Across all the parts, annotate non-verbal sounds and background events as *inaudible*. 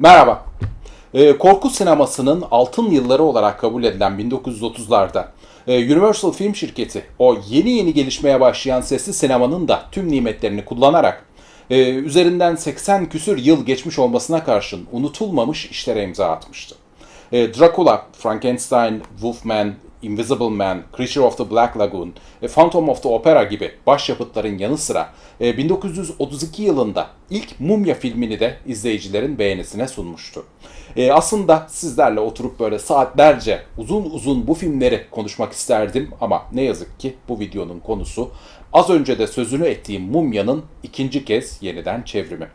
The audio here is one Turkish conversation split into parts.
Merhaba. Ee, korku sinemasının altın yılları olarak kabul edilen 1930'larda e, Universal Film Şirketi o yeni yeni gelişmeye başlayan sesli sinemanın da tüm nimetlerini kullanarak e, üzerinden 80 küsür yıl geçmiş olmasına karşın unutulmamış işlere imza atmıştı. E, Dracula, Frankenstein, Wolfman, Invisible Man, Creature of the Black Lagoon, e, Phantom of the Opera gibi başyapıtların yanı sıra e, 1932 yılında ilk Mumya filmini de izleyicilerin beğenisine sunmuştu. E, aslında sizlerle oturup böyle saatlerce uzun uzun bu filmleri konuşmak isterdim ama ne yazık ki bu videonun konusu az önce de sözünü ettiğim Mumya'nın ikinci kez yeniden çevrimi.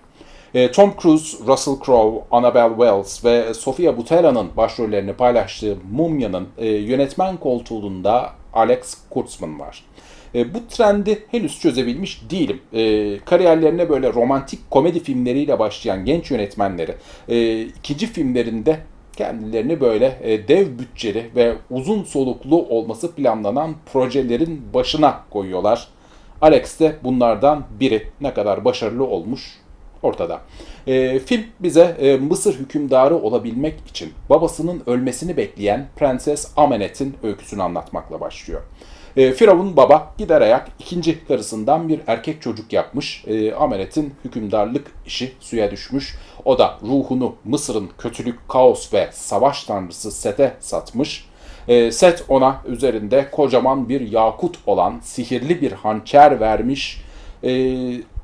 E, Tom Cruise, Russell Crowe, Annabelle Wells ve Sofia Buttera'nın başrollerini paylaştığı Mumya'nın e, yönetmen koltuğunda Alex Kurtzman var. E, bu trendi henüz çözebilmiş değilim. E, kariyerlerine böyle romantik komedi filmleriyle başlayan genç yönetmenleri ikinci filmlerinde kendilerini böyle dev bütçeli ve uzun soluklu olması planlanan projelerin başına koyuyorlar. Alex de bunlardan biri. Ne kadar başarılı olmuş ortada. E, film bize e, Mısır hükümdarı olabilmek için babasının ölmesini bekleyen Prenses Amenet'in öyküsünü anlatmakla başlıyor. E, Firavun baba gider ayak ikinci karısından bir erkek çocuk yapmış. E, Amenet'in hükümdarlık işi suya düşmüş. O da ruhunu Mısır'ın kötülük, kaos ve savaş tanrısı Set'e satmış. E, Set ona üzerinde kocaman bir yakut olan sihirli bir hançer vermiş. E,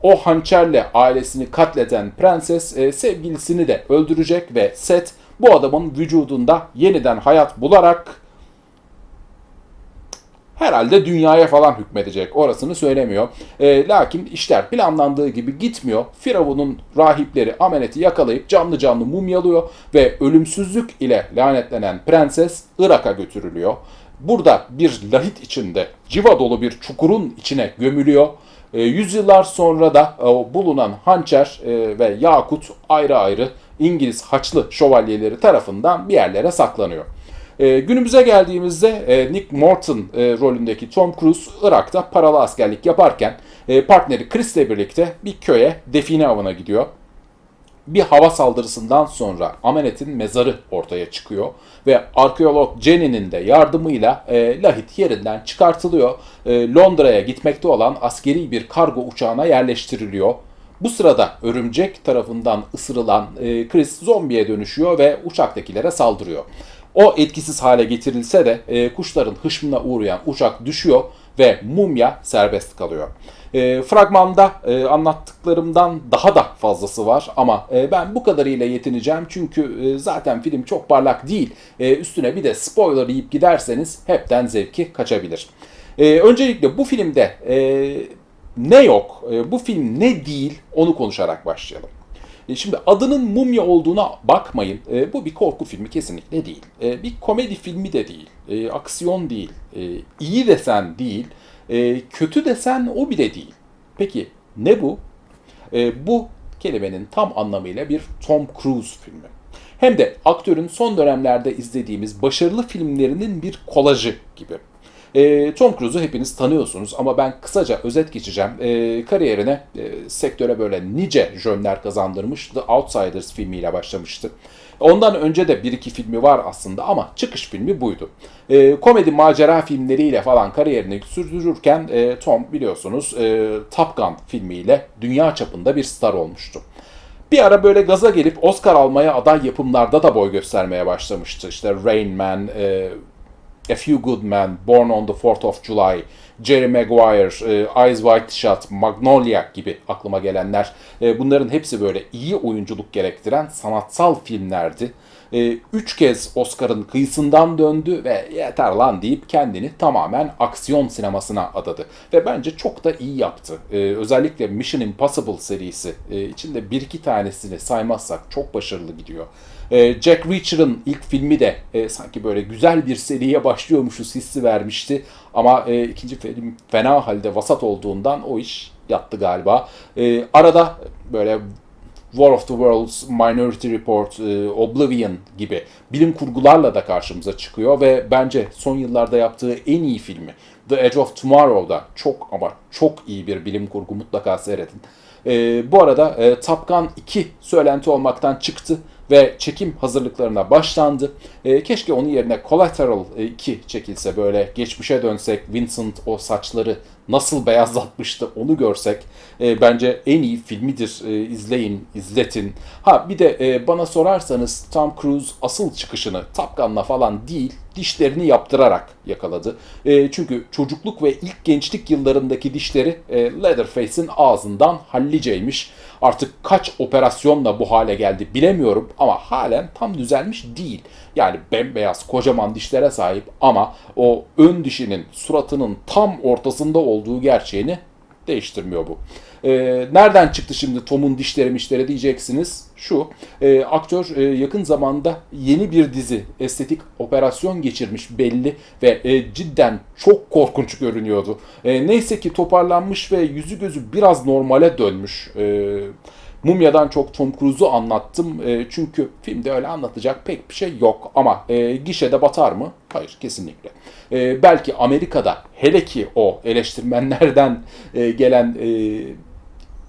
o hançerle ailesini katleden prenses e, sevgilisini de öldürecek ve Set bu adamın vücudunda yeniden hayat bularak herhalde dünyaya falan hükmedecek. Orasını söylemiyor. E, lakin işler planlandığı gibi gitmiyor. Firavun'un rahipleri Amenet'i yakalayıp canlı canlı mumyalıyor ve ölümsüzlük ile lanetlenen prenses Irak'a götürülüyor. Burada bir lahit içinde civa dolu bir çukurun içine gömülüyor. E, yüzyıllar sonra da e, bulunan hançer e, ve yakut ayrı ayrı İngiliz haçlı şövalyeleri tarafından bir yerlere saklanıyor. E, günümüze geldiğimizde e, Nick Morton e, rolündeki Tom Cruise Irak'ta paralı askerlik yaparken e, partneri Chris'le birlikte bir köye define avına gidiyor. Bir hava saldırısından sonra Amenet'in mezarı ortaya çıkıyor ve arkeolog Jenny'nin de yardımıyla e, Lahit yerinden çıkartılıyor. E, Londra'ya gitmekte olan askeri bir kargo uçağına yerleştiriliyor. Bu sırada örümcek tarafından ısırılan e, Chris zombiye dönüşüyor ve uçaktakilere saldırıyor. O etkisiz hale getirilse de e, kuşların hışmına uğrayan uçak düşüyor ve mumya serbest kalıyor. E, fragmanda e, anlattıklarımdan daha da fazlası var ama e, ben bu kadarıyla yetineceğim çünkü e, zaten film çok parlak değil. E, üstüne bir de spoiler yiyip giderseniz hepten zevki kaçabilir. E, öncelikle bu filmde e, ne yok, e, bu film ne değil onu konuşarak başlayalım. E, Şimdi adının mumya olduğuna bakmayın. E, bu bir korku filmi kesinlikle değil. E, bir komedi filmi de değil. E, aksiyon değil. E, iyi desen değil. E, kötü desen o bile değil. Peki ne bu? E, bu kelimenin tam anlamıyla bir Tom Cruise filmi. Hem de aktörün son dönemlerde izlediğimiz başarılı filmlerinin bir kolajı gibi. E, Tom Cruise'u hepiniz tanıyorsunuz ama ben kısaca özet geçeceğim. E, kariyerine, e, sektöre böyle nice jönler kazandırmış. The Outsiders filmiyle başlamıştı. Ondan önce de bir iki filmi var aslında ama çıkış filmi buydu. E, komedi macera filmleriyle falan kariyerini sürdürürken e, Tom biliyorsunuz e, Top Gun filmiyle dünya çapında bir star olmuştu. Bir ara böyle gaza gelip Oscar almaya aday yapımlarda da boy göstermeye başlamıştı. İşte Rain Man, e, A Few Good Men, Born on the 4th of July, Jerry Maguire, e, Eyes Wide Shut, Magnolia gibi aklıma gelenler. E, bunların hepsi böyle iyi oyunculuk gerektiren sanatsal filmlerdi. E, üç kez Oscar'ın kıyısından döndü ve yeter lan deyip kendini tamamen aksiyon sinemasına adadı. Ve bence çok da iyi yaptı. Özellikle Mission Impossible serisi içinde bir iki tanesini saymazsak çok başarılı gidiyor. E, Jack Reacher'ın ilk filmi de e, sanki böyle güzel bir seriye başlıyormuşuz hissi vermişti. Ama e, ikinci film fena halde vasat olduğundan o iş yattı galiba. E, arada böyle War of the Worlds, Minority Report, e, Oblivion gibi bilim kurgularla da karşımıza çıkıyor ve bence son yıllarda yaptığı en iyi filmi The Edge of Tomorrow'da çok ama çok iyi bir bilim kurgu mutlaka seyredin. E, bu arada e, Top Gun 2 söylenti olmaktan çıktı ve çekim hazırlıklarına başlandı. E, keşke onun yerine Collateral 2 çekilse böyle geçmişe dönsek Vincent o saçları nasıl beyazlatmıştı onu görsek e, bence en iyi filmidir. E, izleyin, izletin. Ha bir de e, bana sorarsanız Tom Cruise asıl çıkışını Top Gun'la falan değil dişlerini yaptırarak yakaladı. E, çünkü çocukluk ve ilk gençlik yıllarındaki dişleri e, Leatherface'in ağzından halliceymiş. Artık kaç operasyonla bu hale geldi bilemiyorum ama halen tam düzelmiş değil. Yani bembeyaz kocaman dişlere sahip ama o ön dişinin suratının tam ortasında olduğu gerçeğini değiştirmiyor bu. E, nereden çıktı şimdi Tom'un dişleri mişleri diyeceksiniz. Şu, e, aktör e, yakın zamanda yeni bir dizi estetik operasyon geçirmiş belli ve e, cidden çok korkunç görünüyordu. E, neyse ki toparlanmış ve yüzü gözü biraz normale dönmüş. E, Mumya'dan çok Tom Cruise'u anlattım. E, çünkü filmde öyle anlatacak pek bir şey yok. Ama e, gişede batar mı? Hayır kesinlikle. E, belki Amerika'da hele ki o eleştirmenlerden e, gelen e,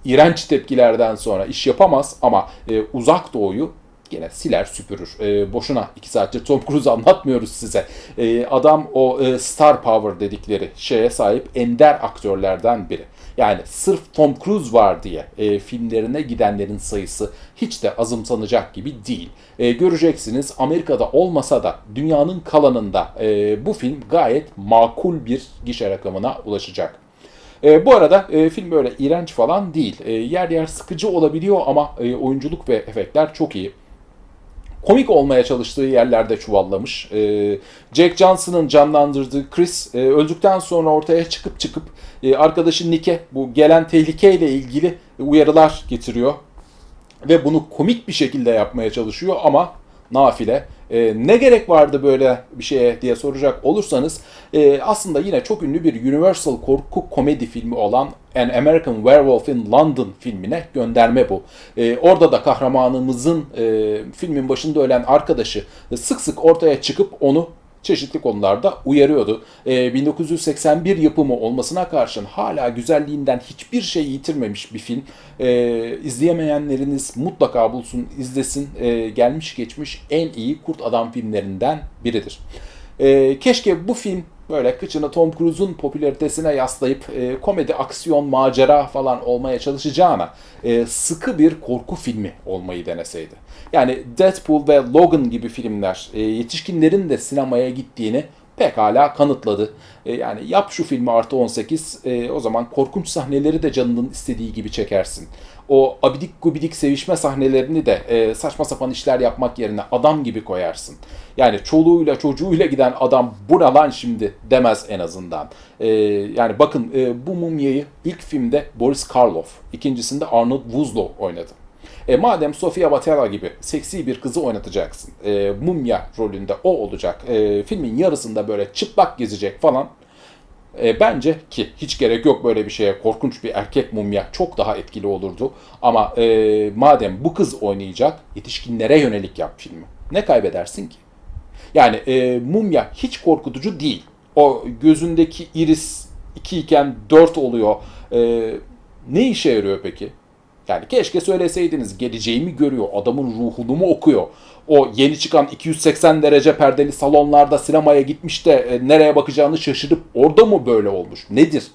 iğrenç tepkilerden sonra iş yapamaz ama e, uzak doğuyu gene siler süpürür. E, boşuna iki saattir Tom Cruise anlatmıyoruz size. E, adam o e, star power dedikleri şeye sahip ender aktörlerden biri. Yani sırf Tom Cruise var diye e, filmlerine gidenlerin sayısı hiç de azımsanacak gibi değil. E, göreceksiniz Amerika'da olmasa da dünyanın kalanında e, bu film gayet makul bir gişe rakamına ulaşacak. E, bu arada e, film böyle iğrenç falan değil. E, yer yer sıkıcı olabiliyor ama e, oyunculuk ve efektler çok iyi komik olmaya çalıştığı yerlerde çuvallamış. E, Jack Johnson'ın canlandırdığı Chris e, öldükten sonra ortaya çıkıp çıkıp e, arkadaşı Nick'e bu gelen tehlikeyle ilgili uyarılar getiriyor. Ve bunu komik bir şekilde yapmaya çalışıyor ama nafile. E, ne gerek vardı böyle bir şeye diye soracak olursanız e, aslında yine çok ünlü bir Universal korku komedi filmi olan An American Werewolf in London filmine gönderme bu. E, orada da kahramanımızın e, filmin başında ölen arkadaşı e, sık sık ortaya çıkıp onu çeşitli konularda uyarıyordu. E, 1981 yapımı olmasına karşın hala güzelliğinden hiçbir şey yitirmemiş bir film. E, izleyemeyenleriniz mutlaka bulsun, izlesin. E, gelmiş geçmiş en iyi Kurt Adam filmlerinden biridir. E, keşke bu film böyle kıçını Tom Cruise'un popülaritesine yaslayıp e, komedi, aksiyon, macera falan olmaya çalışacağına e, sıkı bir korku filmi olmayı deneseydi. Yani Deadpool ve Logan gibi filmler e, yetişkinlerin de sinemaya gittiğini pekala kanıtladı. E, yani yap şu filmi artı 18 e, o zaman korkunç sahneleri de canının istediği gibi çekersin. O abidik gubidik sevişme sahnelerini de e, saçma sapan işler yapmak yerine adam gibi koyarsın. Yani çoluğuyla çocuğuyla giden adam bu lan şimdi demez en azından. E, yani bakın e, bu mumyayı ilk filmde Boris Karloff, ikincisinde Arnold Vosloo oynadı. E, madem Sofia Batella gibi seksi bir kızı oynatacaksın, e, mumya rolünde o olacak, e, filmin yarısında böyle çıplak gezecek falan, e, bence ki hiç gerek yok böyle bir şeye korkunç bir erkek mumya çok daha etkili olurdu. Ama e, madem bu kız oynayacak yetişkinlere yönelik yap filmi. Ne kaybedersin ki? Yani e, mumya hiç korkutucu değil. O gözündeki iris 2 iken 4 oluyor. E, ne işe yarıyor peki? Yani keşke söyleseydiniz geleceğimi görüyor, adamın ruhunu mu okuyor? O yeni çıkan 280 derece perdeli salonlarda sinemaya gitmiş de e, nereye bakacağını şaşırıp orada mı böyle olmuş? Nedir?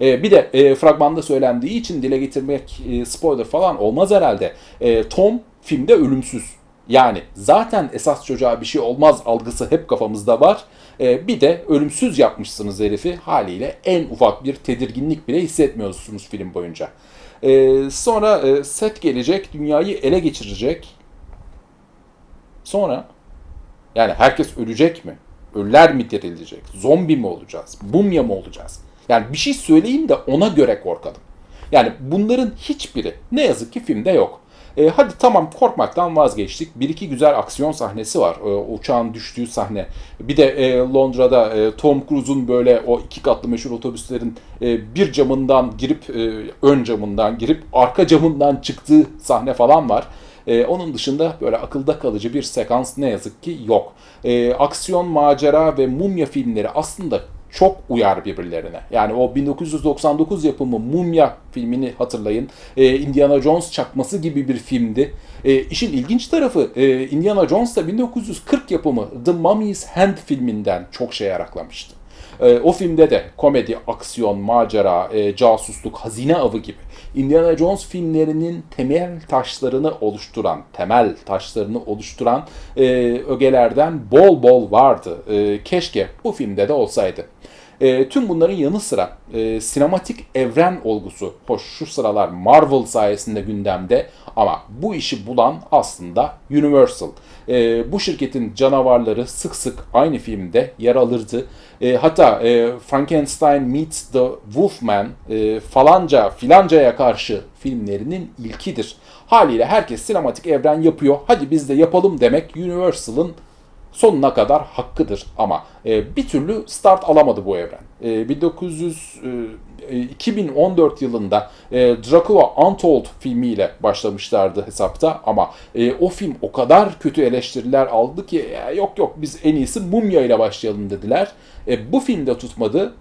E, bir de e, fragmanda söylendiği için dile getirmek e, spoiler falan olmaz herhalde. E, Tom filmde ölümsüz. Yani zaten esas çocuğa bir şey olmaz algısı hep kafamızda var. E, bir de ölümsüz yapmışsınız herifi haliyle en ufak bir tedirginlik bile hissetmiyorsunuz film boyunca. E, sonra e, set gelecek, dünyayı ele geçirecek. Sonra yani herkes ölecek mi? Ölüler mi dirilecek? Zombi mi olacağız? Mumya mı olacağız? Yani bir şey söyleyeyim de ona göre korkalım. Yani bunların hiçbiri ne yazık ki filmde yok. E, hadi tamam korkmaktan vazgeçtik. Bir iki güzel aksiyon sahnesi var. E, uçağın düştüğü sahne. Bir de e, Londra'da e, Tom Cruise'un böyle o iki katlı meşhur otobüslerin e, bir camından girip e, ön camından girip arka camından çıktığı sahne falan var. E, onun dışında böyle akılda kalıcı bir sekans ne yazık ki yok. E, aksiyon, macera ve mumya filmleri aslında çok uyar birbirlerine. Yani o 1999 yapımı Mumya filmini hatırlayın. Ee, Indiana Jones çakması gibi bir filmdi. Ee, işin ilginç tarafı e, Indiana Jones da 1940 yapımı The Mummy's Hand filminden çok şey yaraklamıştı. Ee, o filmde de komedi, aksiyon, macera, e, casusluk, hazine avı gibi Indiana Jones filmlerinin temel taşlarını oluşturan, temel taşlarını oluşturan e, ögelerden bol bol vardı. E, keşke bu filmde de olsaydı. E, tüm bunların yanı sıra e, sinematik evren olgusu, hoş şu sıralar Marvel sayesinde gündemde ama bu işi bulan aslında Universal. E, bu şirketin canavarları sık sık aynı filmde yer alırdı. E, hatta e, Frankenstein meets the Wolfman e, falanca filancaya karşı filmlerinin ilkidir. Haliyle herkes sinematik evren yapıyor. Hadi biz de yapalım demek Universal'ın sonuna kadar hakkıdır ama e, bir türlü start alamadı bu evren. E, 1900 e, 2014 yılında e, Dracula Untold filmiyle başlamışlardı hesapta ama e, o film o kadar kötü eleştiriler aldı ki e, yok yok biz en iyisi Mumya ile başlayalım dediler. E, bu film de tutmadı.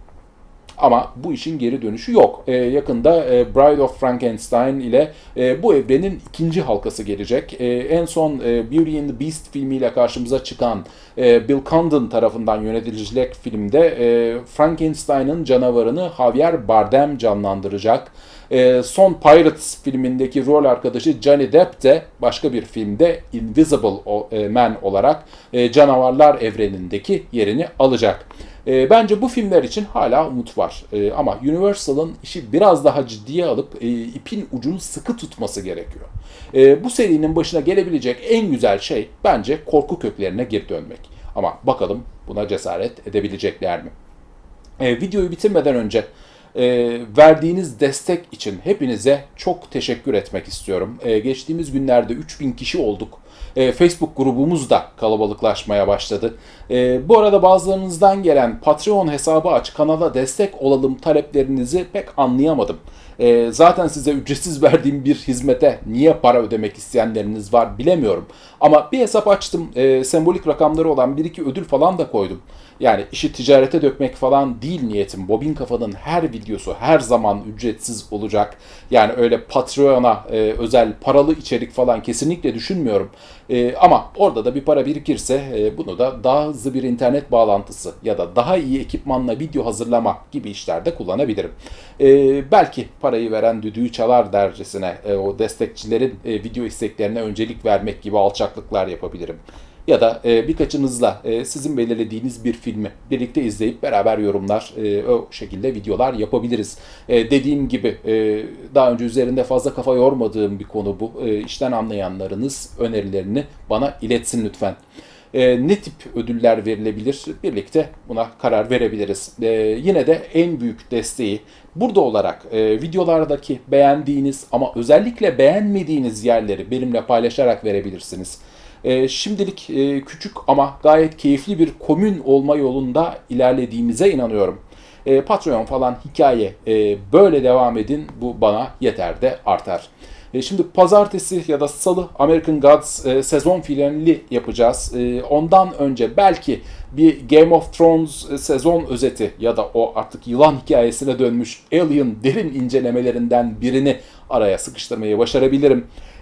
Ama bu işin geri dönüşü yok. E, yakında e, Bride of Frankenstein ile e, bu evrenin ikinci halkası gelecek. E, en son e, Beauty and the Beast filmiyle karşımıza çıkan e, Bill Condon tarafından yönetilecek filmde e, Frankenstein'ın canavarını Javier Bardem canlandıracak. E, son Pirates filmindeki rol arkadaşı Johnny Depp de başka bir filmde Invisible e, Man olarak e, canavarlar evrenindeki yerini alacak. E, bence bu filmler için hala umut var. E, ama Universal'ın işi biraz daha ciddiye alıp e, ipin ucunu sıkı tutması gerekiyor. E, bu serinin başına gelebilecek en güzel şey bence korku köklerine geri dönmek. Ama bakalım buna cesaret edebilecekler mi? E, videoyu bitirmeden önce e, verdiğiniz destek için hepinize çok teşekkür etmek istiyorum. E, geçtiğimiz günlerde 3000 kişi olduk. E, Facebook grubumuz da kalabalıklaşmaya başladı. E, bu arada bazılarınızdan gelen Patreon hesabı aç, kanala destek olalım taleplerinizi pek anlayamadım. E, zaten size ücretsiz *laughs* verdiğim bir hizmete niye para ödemek isteyenleriniz var bilemiyorum. Ama bir hesap açtım, e, sembolik rakamları olan bir iki ödül falan da koydum. Yani işi ticarete dökmek falan değil niyetim. Bobin Kafa'nın her videosu her zaman ücretsiz olacak. Yani öyle Patreon'a e, özel paralı içerik falan kesinlikle düşünmüyorum. E, ama orada da bir para birikirse e, bunu da daha hızlı bir internet bağlantısı ya da daha iyi ekipmanla video hazırlama gibi işlerde kullanabilirim. E, belki parayı veren düdüğü çalar dercesine e, o destekçilerin e, video isteklerine öncelik vermek gibi alçaklıklar yapabilirim ya da e, birkaçınızla e, sizin belirlediğiniz bir filmi birlikte izleyip beraber yorumlar e, o şekilde videolar yapabiliriz. E, dediğim gibi e, daha önce üzerinde fazla kafa yormadığım bir konu bu. E, işten anlayanlarınız önerilerini bana iletsin lütfen. E, ne tip ödüller verilebilir? Birlikte buna karar verebiliriz. E, yine de en büyük desteği burada olarak e, videolardaki beğendiğiniz ama özellikle beğenmediğiniz yerleri benimle paylaşarak verebilirsiniz. E, şimdilik e, küçük ama gayet keyifli bir komün olma yolunda ilerlediğimize inanıyorum. E, Patreon falan hikaye e, böyle devam edin bu bana yeter de artar. E, şimdi pazartesi ya da salı American Gods e, sezon finali yapacağız. Ondan önce belki bir Game of Thrones sezon özeti ya da o artık yılan hikayesine dönmüş Alien derin incelemelerinden birini araya sıkıştırmayı başarabilirim.